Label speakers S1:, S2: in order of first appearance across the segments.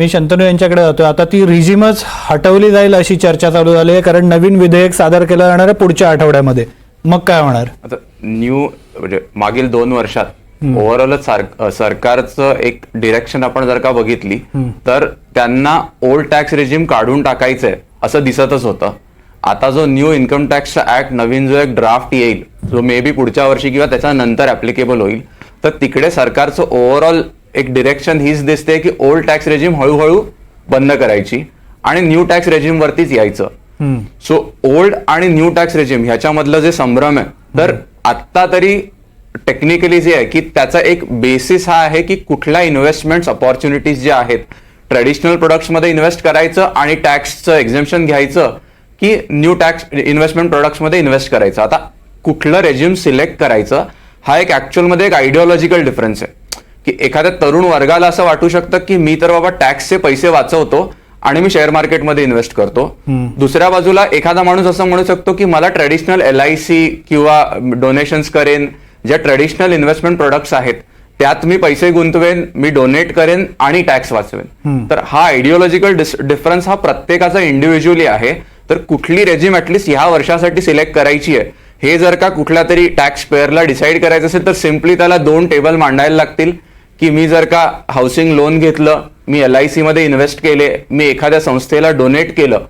S1: मी शंतनू यांच्याकडे जातोय. आता ती रिजिमच हटवली जाईल अशी चर्चा चालू झाली आहे कारण नवीन विधेयक सादर केलं जाणार आहे पुढच्या आठवड्यामध्ये. मग काय होणार?
S2: आता न्यू म्हणजे मागील दोन वर्षात ओव्हरऑलच सरकारचं एक डिरेक्शन आपण जर का बघितली तर त्यांना ओल्ड टॅक्स रेजिम काढून टाकायचंय असं दिसतच होतं. आता जो न्यू इन्कम टॅक्स ऍक्ट नवीन जो एक ड्राफ्ट येईल जो मे बी पुढच्या वर्षी किंवा त्याच्यानंतर ऍप्लिकेबल होईल तर तिकडे सरकारचं ओव्हरऑल एक डिरेक्शन हीच दिसते की ओल्ड टॅक्स रेजिम हळूहळू बंद करायची आणि न्यू टॅक्स रेजिम वरतीच यायचं. सो ओल्ड आणि न्यू टॅक्स रेजिम ह्याच्यामधलं जे संभ्रम आहे तर आत्ता तरी टेक्निकली जे आहे की त्याचा एक बेसिस हा आहे की कुठल्या इन्व्हेस्टमेंट ऑपॉर्च्युनिटीज ज्या आहेत ट्रेडिशनल प्रोडक्ट्समध्ये इन्व्हेस्ट करायचं आणि टॅक्सचं एक्झेम्पशन घ्यायचं की न्यू टॅक्स इन्व्हेस्टमेंट प्रोडक्ट्समध्ये इन्व्हेस्ट करायचं. आता कुठलं रेजिम सिलेक्ट करायचं हा एक ऍक्च्युअलमध्ये एक आयडिओलॉजिकल डिफरन्स आहे. की एखाद्या तरुण वर्गाला असं वाटू शकतं की मी तर बाबा टॅक्सचे पैसे वाचवतो आणि मी शेअर मार्केटमध्ये इन्व्हेस्ट करतो. दुसऱ्या बाजूला एखादा माणूस असं म्हणू शकतो की मला ट्रेडिशनल एल आय सी किंवा डोनेशन्स करेन ज्या ट्रेडिशनल इन्व्हेस्टमेंट प्रोडक्ट्स आहेत त्यात मी पैसे गुंतवेन मी डोनेट करेन आणि टॅक्स वाचवेन. तर हा आयडिओलॉजिकल डिफरन्स हा प्रत्येकाचा इंडिव्हिज्युअली आहे. तर कुठली रेजिम ऍटलिस्ट ह्या वर्षासाठी सिलेक्ट करायची आहे? हे जर का कुठल्या तरी टॅक्स पेअरला डिसाईड करायचं असेल तर सिम्पली त्याला दोन टेबल मांडायला लागतील. की मी जर का हाऊसिंग लोन घेतलं मी एल आय सी मध्ये इन्व्हेस्ट केले मी एखाद्या संस्थेला डोनेट केलं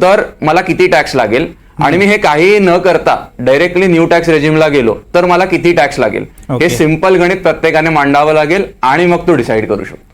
S2: तर मला किती टॅक्स लागेल? आणि मी हे काहीही न करता डायरेक्टली न्यू टॅक्स रेजिमला गेलो तर मला किती टॅक्स लागेल? हे. सिंपल गणित प्रत्येकाने मांडावं लागेल आणि मग तो डिसाईड करू शकतो.